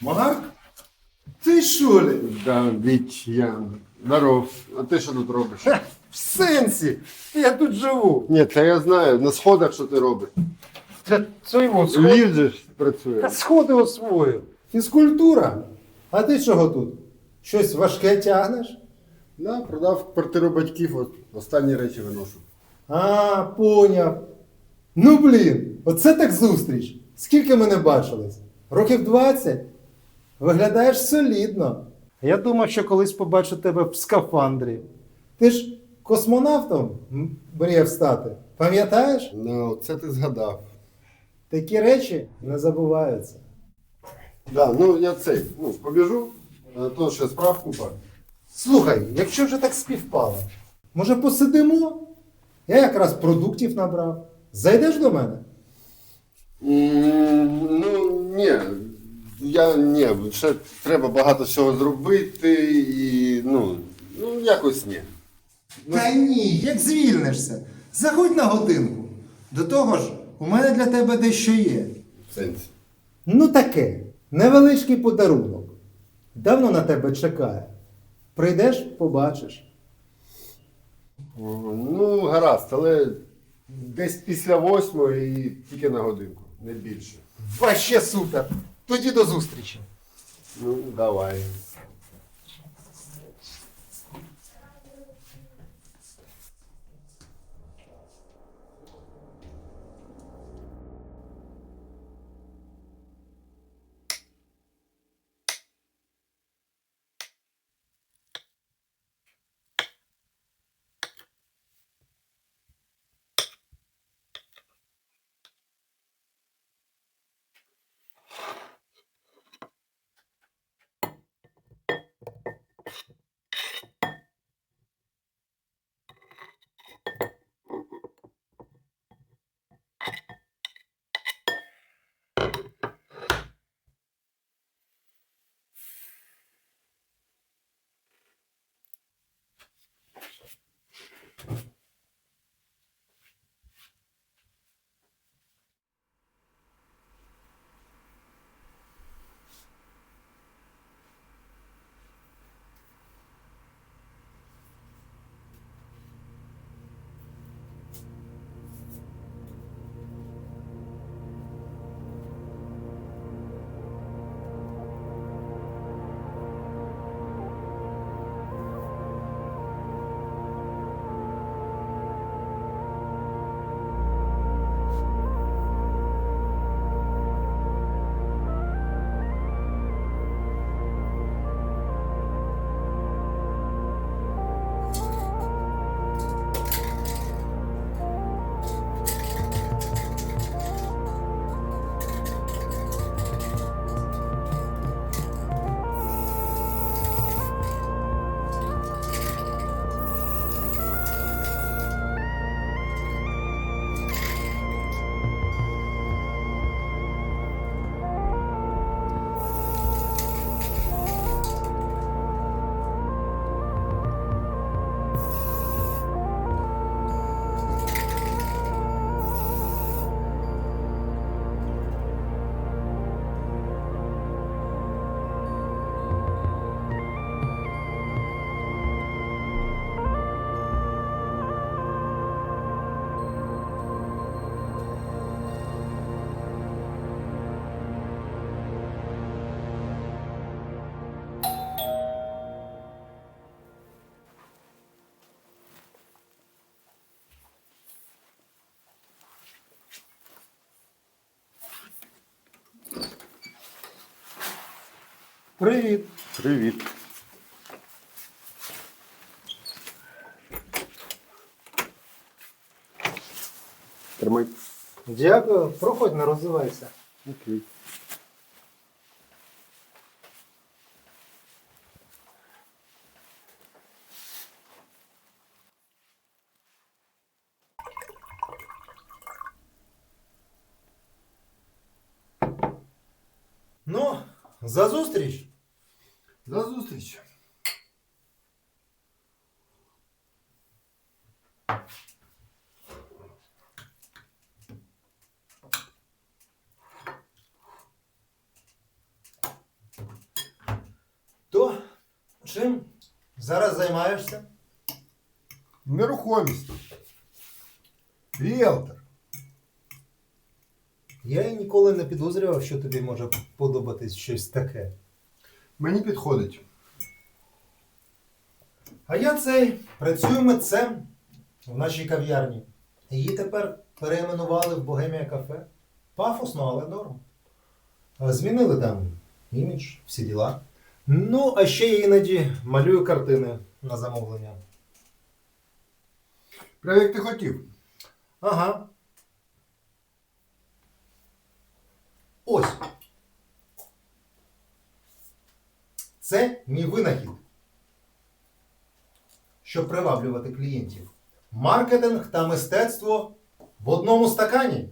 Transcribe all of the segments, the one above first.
Марк? Ти що ли? Да, Віть, я. Здоров. А ти що тут робиш? Ха, в сенсі? Я тут живу. Ні, це я знаю. На сходах що ти робиш? Та це йому Ліфт же працює. Та сходи освоїв. Фізкультура. А ти чого тут? Щось важке тягнеш? Да, продав квартиру батьків, от останні речі виношу. А, поняв. Ну блін, оце так зустріч. Скільки ми не бачились? Років 20? Виглядаєш солідно. Я думав, що колись побачу тебе в скафандрі. Ти ж космонавтом мріяв стати. Пам'ятаєш? Ну, це ти згадав. Такі речі не забуваються. Да, ну я цей, ну, побіжу, а то ще справ купа. Слухай, якщо вже так співпало, може посидимо? Я якраз продуктів набрав. Зайдеш до мене? М, Ну, ні. Я ні, ще треба багато всього зробити і ну, ну якось ні. Та ні, як звільнишся. Заходь на годинку. До того ж, у мене для тебе дещо є. В сенсі. Ну таке, невеличкий подарунок. Давно на тебе чекає. Прийдеш, побачиш. Ну, гаразд, але десь після восьмої і тільки на годинку, не більше. Ваще супер. Тоді до зустрічі. Ну, давай. Привіт. Привіт. Тримай. Дякую. Проходь, не розвивайся. Окей. Ну, за зустріч. До зустрічі. То Чим зараз займаєшся? Нерухомість. Ріелтор. Я і ніколи не підозрював, що тобі може подобатись щось таке. Мені підходить. А я цей працюю митцем в нашій кав'ярні. Її тепер перейменували в Богемія кафе. Пафосно, але норм. Змінили там імідж, всі діла. Ну, а ще я іноді малюю картини на замовлення. Прямо як ти хотів. Ага. Ось. Це мій винахід. Щоб приваблювати клієнтів. Маркетинг та мистецтво в одному стакані.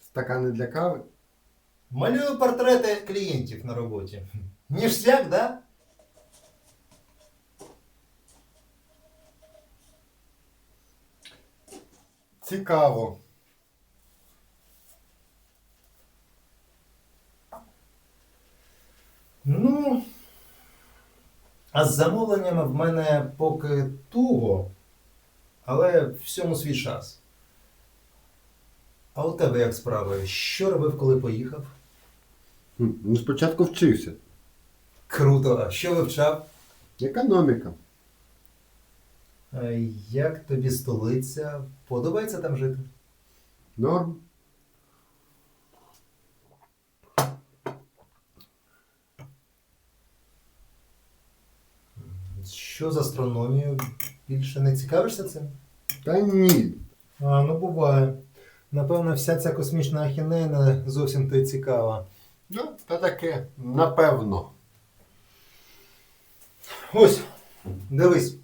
Стакани для кави. Малюю портрети клієнтів на роботі. Ніжсяк, да? Цікаво. Ну. А з замовленнями в мене поки туго, але всьому свій час. А у тебе як справи? Що робив, коли поїхав? Ну, спочатку вчився. Круто, а що вивчав? Економіка. А Як тобі столиця? Подобається там жити? Норм. Що з астрономією? Більше не цікавишся цим? Та ні. А, ну буває. Напевно, вся ця космічна ахінея не зовсім то й цікава. Ну, та таке. Напевно. Ось, дивись.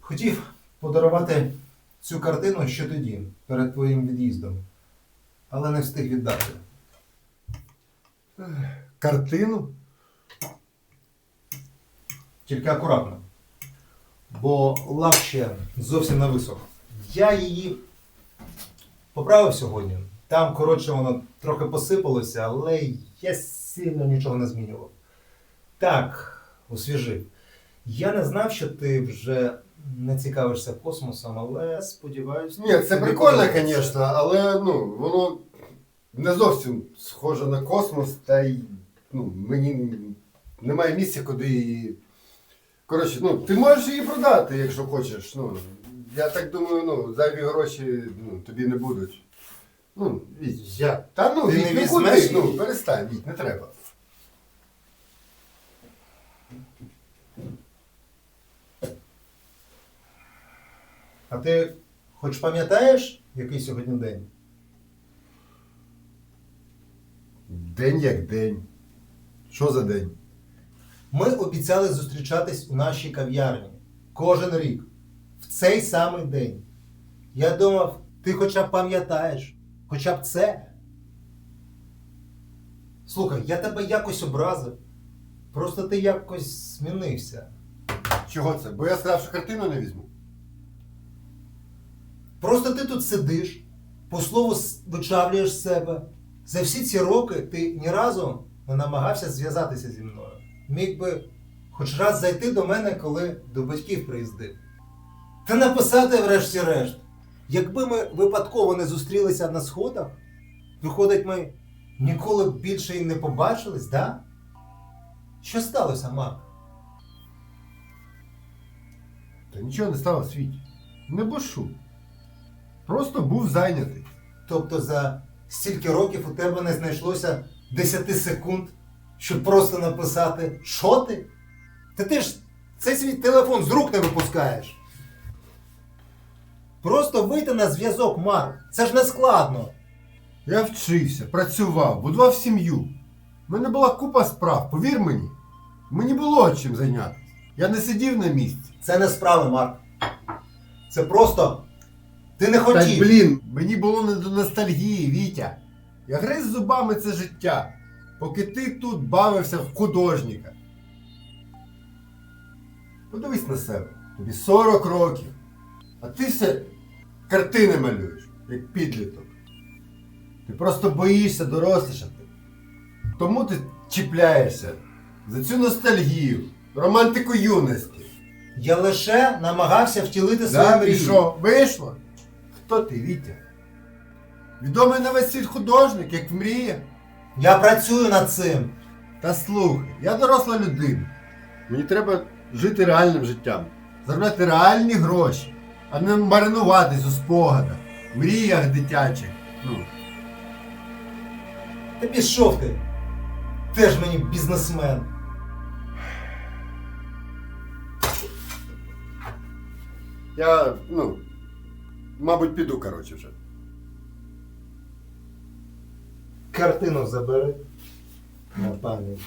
Хотів подарувати цю картину ще тоді, перед твоїм від'їздом, але не встиг віддати. Картину? Тільки акуратно. Бо лак ще зовсім не висох. Я її поправив сьогодні. Там, коротше, воно трохи посипалося, але я сильно нічого не змінював. Так, освіжив. Я не знав, що ти вже не цікавишся космосом, але сподіваюся. Ні, це прикольно, звісно, але ну, воно не зовсім схоже на космос, та й ну, мені немає місця, куди її. Коротше, ну, ти можеш її продати, якщо хочеш. Ну, я так думаю, ну, зайві гроші ну, тобі не будуть. Ну, Віть. Я. Та ну, Ти Віть, не ну візьмеш куди? Ну, перестань, Віть, не треба. А ти хоч пам'ятаєш, який сьогодні день? День як день. Що за день? Ми обіцяли зустрічатись у нашій кав'ярні кожен рік, в цей самий день. Я думав, ти хоча б пам'ятаєш, хоча б це. Слухай, я тебе якось образив. Просто ти якось змінився. Чого це? Бо я сказав, що картину не візьму. Просто ти тут сидиш, по слову вичавлюєш себе. За всі ці роки ти ні разу не намагався зв'язатися зі мною. Міг би хоч раз зайти до мене, коли до батьків приїздив. Та написати врешті-решт. Якби ми випадково не зустрілися на сходах, виходить, ми ніколи більше і не побачились, да? Що сталося, Марк? Та нічого не стало в світі. Не бошу. Просто був зайнятий. Тобто за стільки років у тебе не знайшлося 10 секунд, щоб просто написати що ти? Та ти ж цей свій телефон з рук не випускаєш. Просто вийти на зв'язок, Марк. Це ж не складно. Я вчився, працював, будував сім'ю. У мене була купа справ, повір мені. Мені було чим зайнятися. Я не сидів на місці. Це не справи, Марк. Це просто ти не Та блін, мені було не до ностальгії, Вітя. Я гриз зубами це життя, поки ти тут бавився в художника. Подивись на себе. Тобі 40 років. А ти все картини малюєш, як підліток. Ти просто боїшся дорослішати. Тому ти чіпляєшся за цю ностальгію, романтику юності. Я лише намагався втілити свої Да, і що, вийшло? Хто ти, Вітя? Відомий на весь світ художник, як мріє. Я працюю над цим. Та слухай, я доросла людина. Мені треба жити реальним життям, заробляти реальні гроші, а не маринуватись у спогадах, мріях дитячих. Ну, Та пішов ти. Теж мені бізнесмен. я, ну, мабуть, піду, коротше, вже. Картину забери. На пам'ять.